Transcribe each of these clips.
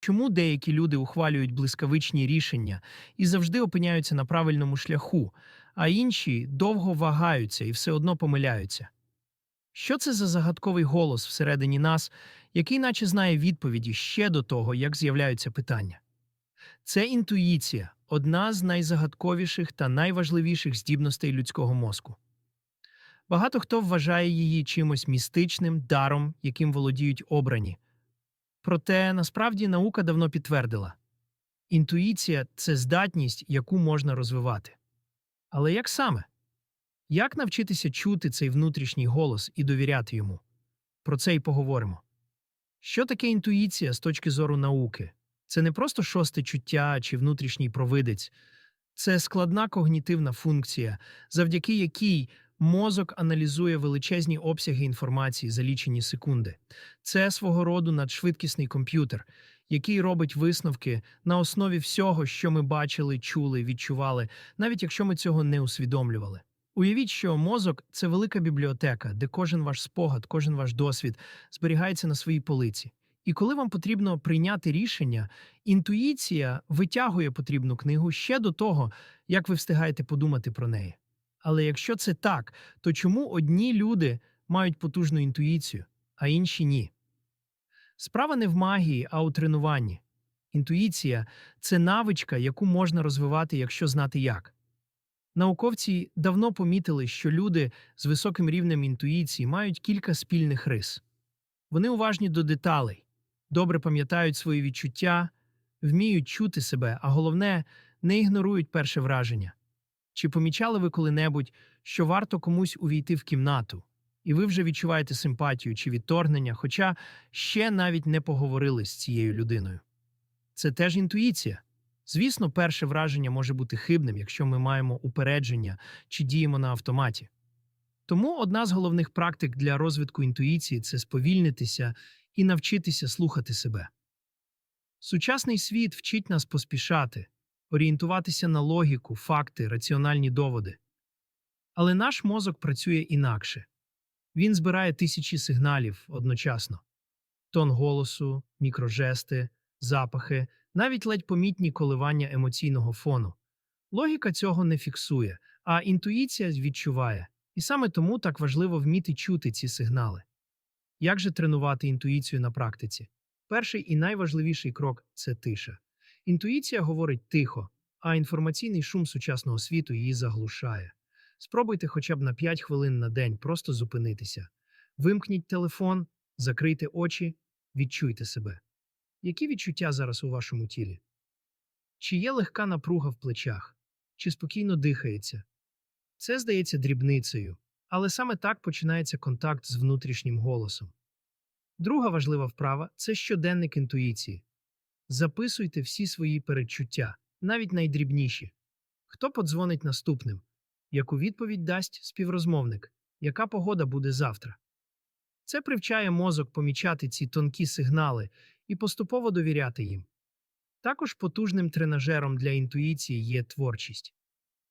Чому деякі люди ухвалюють блискавичні рішення і завжди опиняються на правильному шляху, а інші довго вагаються і все одно помиляються? Що це за загадковий голос всередині нас, який наче знає відповіді ще до того, як з'являються питання? Це інтуїція одна з найзагадковіших та найважливіших здібностей людського мозку. Багато хто вважає її чимось містичним даром, яким володіють обрані. Проте насправді наука давно підтвердила інтуїція це здатність, яку можна розвивати. Але як саме? Як навчитися чути цей внутрішній голос і довіряти йому? Про це й поговоримо. Що таке інтуїція з точки зору науки? Це не просто шосте чуття чи внутрішній провидець, це складна когнітивна функція, завдяки якій мозок аналізує величезні обсяги інформації за лічені секунди. Це свого роду надшвидкісний комп'ютер, який робить висновки на основі всього, що ми бачили, чули, відчували, навіть якщо ми цього не усвідомлювали. Уявіть, що мозок це велика бібліотека, де кожен ваш спогад, кожен ваш досвід зберігається на своїй полиці. І коли вам потрібно прийняти рішення, інтуїція витягує потрібну книгу ще до того, як ви встигаєте подумати про неї. Але якщо це так, то чому одні люди мають потужну інтуїцію, а інші ні? Справа не в магії, а у тренуванні. Інтуїція це навичка, яку можна розвивати, якщо знати як. Науковці давно помітили, що люди з високим рівнем інтуїції мають кілька спільних рис. Вони уважні до деталей, добре пам'ятають свої відчуття, вміють чути себе, а головне, не ігнорують перше враження. Чи помічали ви коли-небудь, що варто комусь увійти в кімнату, і ви вже відчуваєте симпатію чи відторгнення, хоча ще навіть не поговорили з цією людиною? Це теж інтуїція. Звісно, перше враження може бути хибним, якщо ми маємо упередження чи діємо на автоматі. Тому одна з головних практик для розвитку інтуїції це сповільнитися і навчитися слухати себе. Сучасний світ вчить нас поспішати, орієнтуватися на логіку, факти, раціональні доводи. Але наш мозок працює інакше він збирає тисячі сигналів одночасно: тон голосу, мікрожести, запахи, навіть ледь помітні коливання емоційного фону. Логіка цього не фіксує, а інтуїція відчуває. І саме тому так важливо вміти чути ці сигнали. Як же тренувати інтуїцію на практиці? Перший і найважливіший крок це тиша. Інтуїція говорить тихо, а інформаційний шум сучасного світу її заглушає. Спробуйте хоча б на 5 хвилин на день просто зупинитися. Вимкніть телефон, закрийте очі, відчуйте себе. Які відчуття зараз у вашому тілі? Чи є легка напруга в плечах, чи спокійно дихається? Це здається дрібницею, але саме так починається контакт з внутрішнім голосом. Друга важлива вправа це щоденник інтуїції. Записуйте всі свої передчуття, навіть найдрібніші. Хто подзвонить наступним? Яку відповідь дасть співрозмовник? Яка погода буде завтра? Це привчає мозок помічати ці тонкі сигнали і поступово довіряти їм. Також потужним тренажером для інтуїції є творчість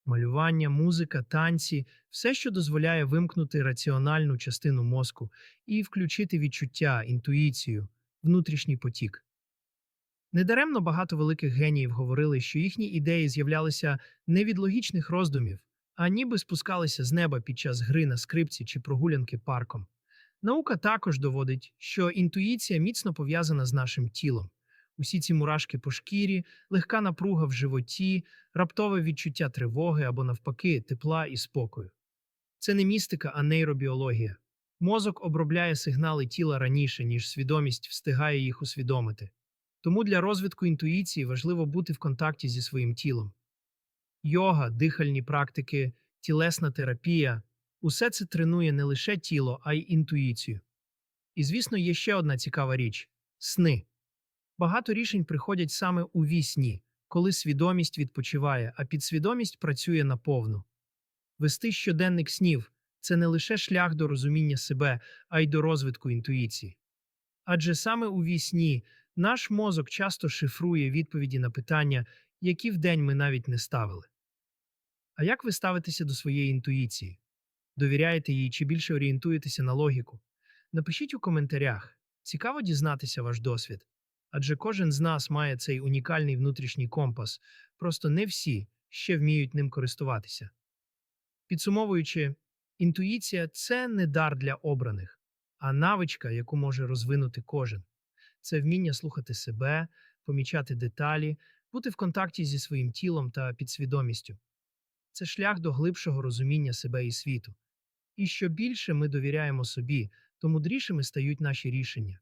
малювання, музика, танці, все, що дозволяє вимкнути раціональну частину мозку і включити відчуття, інтуїцію, внутрішній потік. Недаремно багато великих геніїв говорили, що їхні ідеї з'являлися не від логічних роздумів, а ніби спускалися з неба під час гри на скрипці чи прогулянки парком. Наука також доводить, що інтуїція міцно пов'язана з нашим тілом. Усі ці мурашки по шкірі, легка напруга в животі, раптове відчуття тривоги або, навпаки, тепла і спокою. Це не містика, а нейробіологія. Мозок обробляє сигнали тіла раніше, ніж свідомість встигає їх усвідомити. Тому для розвитку інтуїції важливо бути в контакті зі своїм тілом. Йога, дихальні практики, тілесна терапія усе це тренує не лише тіло, а й інтуїцію. І, звісно, є ще одна цікава річ сни. Багато рішень приходять саме у вісні, коли свідомість відпочиває, а підсвідомість працює наповну. Вести щоденник снів це не лише шлях до розуміння себе, а й до розвитку інтуїції. Адже саме у вісні наш мозок часто шифрує відповіді на питання, які вдень ми навіть не ставили. А як ви ставитеся до своєї інтуїції? Довіряєте їй чи більше орієнтуєтеся на логіку? Напишіть у коментарях. Цікаво дізнатися ваш досвід. Адже кожен з нас має цей унікальний внутрішній компас, просто не всі ще вміють ним користуватися. Підсумовуючи, інтуїція це не дар для обраних, а навичка, яку може розвинути кожен. Це вміння слухати себе, помічати деталі, бути в контакті зі своїм тілом та підсвідомістю. Це шлях до глибшого розуміння себе і світу. І що більше ми довіряємо собі, то мудрішими стають наші рішення.